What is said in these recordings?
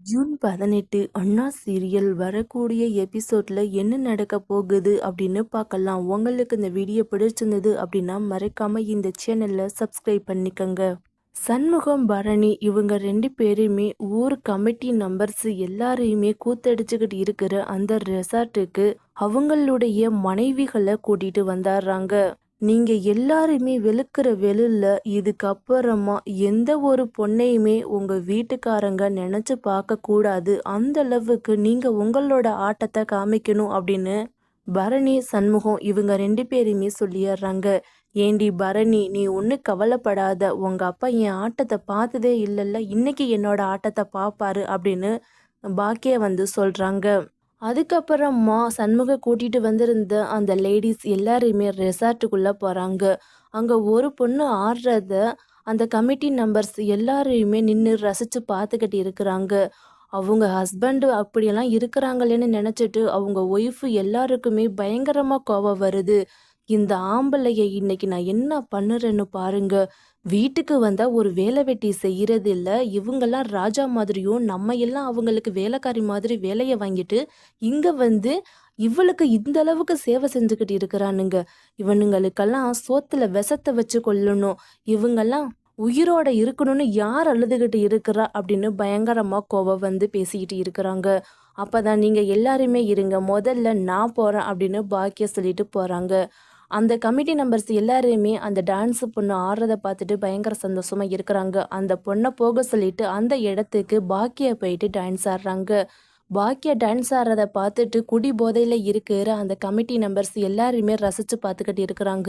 June பதினெட்டு அண்ணா serial வரக்கூடிய எபிசோடில் என்ன நடக்க போகுது அப்படின்னு பார்க்கலாம். உங்களுக்கு இந்த வீடியோ பிடிச்சிருந்தது அப்படின்னா மறக்காமல் இந்த சேனலில் சப்ஸ்கிரைப் பண்ணிக்கோங்க. சண்முகம் பரணி இவங்க ரெண்டு பேருமே ஊர் கமிட்டி நம்பர்ஸ் எல்லாரையுமே கூத்தடிச்சுக்கிட்டு இருக்கிற அந்த ரெசார்ட்டுக்கு அவங்களுடைய மனைவிகளை கூட்டிகிட்டு வந்தாடுறாங்க. நீங்க எல்லாருமே வெளுக்கிற வெளுல இதுக்கப்புறமா எந்த ஒரு பொண்ணையுமே உங்க வீட்டுக்காரங்க நினைச்சு பார்க்க கூடாது. அந்த அளவுக்கு நீங்க உங்களோட ஆட்டத்தை காமிக்கணும் அப்படின்னு பரணி சண்முகம் இவங்க ரெண்டு பேருமே சொல்லிடுறாங்க ஏண்டி பரணி நீ ஒன்றும் கவலைப்படாத. உங்க அப்பா என் ஆட்டத்தை பார்த்ததே இல்லைல்ல. இன்னைக்கு என்னோட ஆட்டத்தை பார்ப்பாரு அப்படின்னு பாக்கிய வந்து சொல்றாங்க. அதுக்கப்புறமா சண்முக கூட்டிட்டு வந்திருந்த அந்த லேடிஸ் எல்லாருமே ரெசார்ட்டுக்குள்ள போறாங்க. அங்க ஒரு பொண்ணு ஆடுறத அந்த கமிட்டி நம்பர்ஸ் எல்லாரையுமே நின்று ரசிச்சு பார்த்துக்கிட்டு இருக்கிறாங்க. அவங்க ஹஸ்பண்டு அப்படியெல்லாம் இருக்கிறாங்களேன்னு நினச்சிட்டு அவங்க ஒய்ஃபு எல்லாருக்குமே பயங்கரமாக கோவம் வருது. இந்த ஆம்பளையை இன்னைக்கு நான் என்ன பண்ணுறேன்னு பாருங்கள் வீட்டுக்கு வந்தா ஒரு வேலை வெட்டி செய்யறது இல்ல இவங்கெல்லாம் ராஜா மாதிரியும் நம்ம எல்லாம் அவங்களுக்கு வேலைக்காரி மாதிரி வேலையை வாங்கிட்டு இங்க வந்து இவளுக்கு இந்த அளவுக்கு சேவை செஞ்சுக்கிட்டு இருக்கிறானுங்க. இவனுங்களுக்கெல்லாம் சோத்துல விஷத்தை வச்சு கொள்ளணும் இவங்கெல்லாம் உயிரோட இருக்கணும்னு யார் அழுதுகிட்டு இருக்கிறா அப்படின்னு பயங்கரமா கோவம் வந்து பேசிக்கிட்டு இருக்கிறாங்க. அப்பதான் நீங்க எல்லாருமே இருங்க முதல்ல நான் போறேன் அப்படின்னு பாக்கிய சொல்லிட்டு போறாங்க. அந்த கமிட்டி நம்பர்ஸ் எல்லாரையுமே அந்த டான்ஸ் பொண்ணு ஆடுறத பார்த்துட்டு பயங்கர சந்தோஷமாக இருக்கிறாங்க. அந்த பொண்ணை போக சொல்லிட்டு அந்த இடத்துக்கு பாக்கிய போயிட்டு டான்ஸ் ஆடுறாங்க. பாக்கியா டான்ஸ் ஆடுறத பார்த்துட்டு குடி போதையில் இருக்கிற அந்த கமிட்டி நம்பர்ஸ் எல்லாருமே ரசித்து பார்த்துக்கிட்டு இருக்கிறாங்க.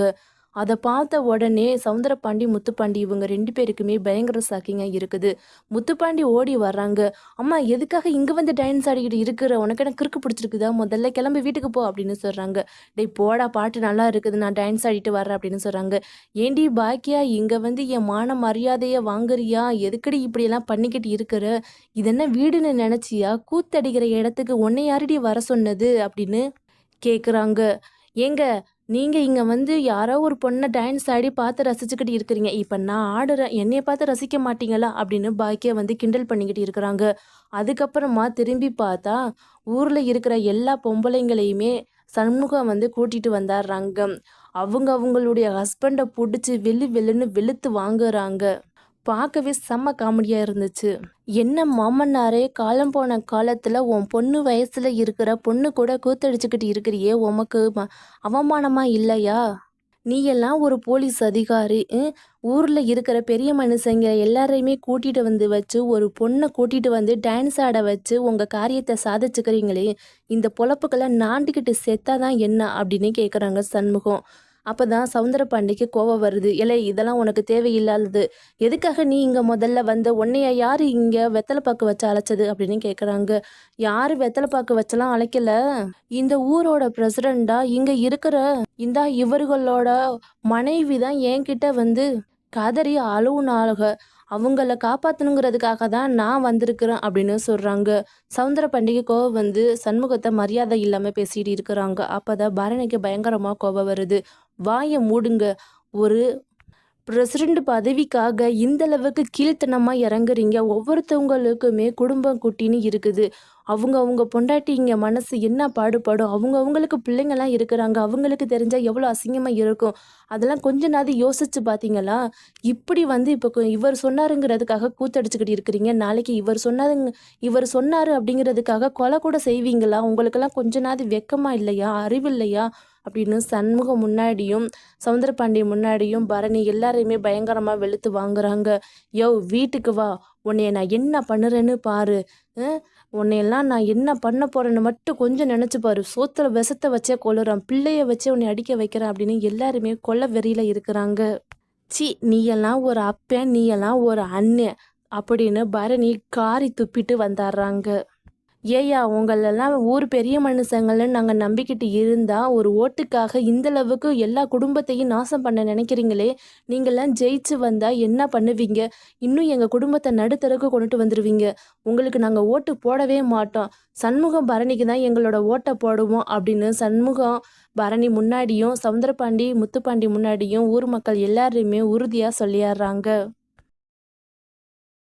அதை பார்த்த உடனே சவுந்தரபாண்டி முத்துப்பாண்டி இவங்க ரெண்டு பேருக்குமே பயங்கர ஷாக்கிங்காக இருக்குது. முத்துப்பாண்டி ஓடி வர்றாங்க. அம்மா எதுக்காக இங்கே வந்து டான்ஸ் ஆடிக்கிட்டு இருக்கிற? உனக்கு எனக்கு கிறுக்கு பிடிச்சிருக்குதா? முதல்ல கிளம்பி வீட்டுக்கு போ அப்படின்னு சொல்கிறாங்க டேய் போடா பாட்டு நல்லா இருக்குது. நான் டான்ஸ் ஆடிட்டு வரேன் அப்படின்னு சொல்கிறாங்க ஏண்டி பாக்கியா இங்கே வந்து என் மான மரியாதையை வாங்குறியா? எதுக்கடி இப்படியெல்லாம் பண்ணிக்கிட்டு இருக்கிற? இது என்ன வீடுன்னு நினச்சியா? கூத்தடிக்கிற இடத்துக்கு உன்னை யாரடி வர சொன்னது? அப்படின்னு கேட்குறாங்க ஏங்க நீங்கள் இங்கே வந்து யாரோ ஒரு பொண்ணை டான்ஸ் ஆடி பார்த்து ரசிச்சுக்கிட்டு இருக்கிறீங்க. இப்போ நான் ஆடுறேன் என்னையை பார்த்து ரசிக்க மாட்டீங்களா? அப்படின்னு பாக்கியா வந்து கிண்டல் பண்ணிக்கிட்டு இருக்கிறாங்க. அதுக்கப்புறமா திரும்பி பார்த்தா ஊரில் இருக்கிற எல்லா பொம்பளைங்களையுமே சண்முகம் வந்து கூட்டிகிட்டு வந்தாடுறாங்க அவங்க அவங்களுடைய ஹஸ்பண்டை பிடிச்சி வெள்ளு வெள்ளுன்னு வெளுத்து வாங்குறாங்க. பார்க்கவே செம்ம காமெடியாக இருந்துச்சு. என்ன மாமன்னாரே காலம் போன காலத்தில் உன் பொண்ணு வயசில் இருக்கிற பொண்ணு கூட கூத்தடிச்சுக்கிட்டு இருக்கிறியே உமக்கு அவமானமா இல்லையா? நீ எல்லாம் ஒரு போலீஸ் அதிகாரி ஊரில் இருக்கிற பெரிய மனுஷங்க எல்லாரையுமே கூட்டிகிட்டு வந்து வச்சு ஒரு பொண்ணை கூட்டிகிட்டு வந்து டான்ஸ் ஆட வச்சு உங்கள் காரியத்தை சாதிச்சுக்கிறீங்களே இந்த பொழப்புக்கெல்லாம் நாண்டுக்கிட்டு செத்தாதான் என்ன அப்படின்னு கேட்குறாங்க சண்முகம். அப்போ தான் சவுந்தர பாண்டிக்கு கோவம் வருது. இல்லை இதெல்லாம் உனக்கு தேவையில்லாதது. எதுக்காக நீ இங்கே முதல்ல வந்த? உன்னைய யார் இங்கே வெத்தலை பாக்கு வச்சு அழைச்சது? அப்படின்னு கேட்குறாங்க யார் வெத்தலை பாக்கு வச்செல்லாம் அழைக்கல? இந்த ஊரோட பிரசிடண்டா இங்கே இருக்கிற இந்த இவர்களோட மனைவி தான் என்கிட்ட வந்து கதறி அழுவுனாளுக. அவங்கள காப்பாற்றணுங்கிறதுக்காக தான் நான் வந்திருக்கிறேன் அப்படின்னு சொல்கிறாங்க சவுந்தர பண்டிகை கோவம் வந்து சண்முகத்தை மரியாதை இல்லாமல் பேசிகிட்டு இருக்கிறாங்க. அப்போ தான் பரணிக்கு பயங்கரமாக கோவம் வருது. வாயை மூடுங்க. ஒரு பிரசிடண்ட் பதவிக்காக இந்தளவுக்கு கீழ்த்தனமாக இறங்குறீங்க. ஒவ்வொருத்தவங்களுக்குமே குடும்பம் குட்டின்னு இருக்குது. அவங்க அவங்க பொண்டாட்டிங்க மனசு என்ன பாடுபடும்? அவங்க அவங்களுக்கு பிள்ளைங்கள்லாம் இருக்கிறாங்க. அவங்களுக்கு தெரிஞ்சால் எவ்வளோ அசிங்கமாக இருக்கும்? அதெல்லாம் கொஞ்ச நாள் யோசிச்சு பார்த்தீங்களா இப்படி வந்து இப்போ இவர் சொன்னாருங்கிறதுக்காக கூத்தடிச்சுக்கிட்டு இருக்கிறீங்க. நாளைக்கு இவர் சொன்னாருங்க இவர் சொன்னார் அப்படிங்கிறதுக்காக கொலை கூட செய்வீங்களா? உங்களுக்கெல்லாம் கொஞ்ச நாள் வெக்கமாக இல்லையா? அறிவு இல்லையா? அப்படின்னு சண்முகம் முன்னாடியும் சவுந்தரபாண்டி முன்னாடியும் பரணி எல்லாரையுமே பயங்கரமாக வெளுத்து வாங்குறாங்க. யோ வீட்டுக்கு வா. உன்னைய நான் என்ன பண்ணுறேன்னு பாரு. உன்னையெல்லாம் நான் என்ன பண்ண போகிறேன்னு மட்டும் கொஞ்சம் நினச்சி பாரு. சோத்துல விஷத்தை வச்சே கொள்ளுறான் பிள்ளைய வச்சே உன்னை அடிக்க வைக்கிறேன் அப்படின்னு எல்லாருமே கொல்ல வெறியில் இருக்கிறாங்க. சி நீயெல்லாம் ஒரு அப்பன் நீயெல்லாம் ஒரு அண்ணன் அப்படின்னு பரணி காரி துப்பிட்டு வந்தாடுறாங்க. ஏயா உங்களெல்லாம் ஊர் பெரிய மனுஷங்கள்னு நாங்கள் நம்பிக்கிட்டு இருந்தால் ஒரு ஓட்டுக்காக இந்தளவுக்கு எல்லா குடும்பத்தையும் நாசம் பண்ண நினைக்கிறீங்களே? நீங்கள்லாம் ஜெயிச்சு வந்தால் என்ன பண்ணுவீங்க? இன்னும் எங்கள் குடும்பத்தை நடுத்தருக்கு கொண்டுட்டு வந்துடுவீங்க உங்களுக்கு நாங்கள் ஓட்டு போடவே மாட்டோம். சண்முகம் பரணிக்கு தான் எங்களோட ஓட்டை போடுவோம் அப்படின்னு சண்முகம் பரணி முன்னாடியும் சவுந்தரபாண்டி முத்துப்பாண்டி முன்னாடியும் ஊர் மக்கள் எல்லாருமே உறுதியாக சொல்லிடுறாங்க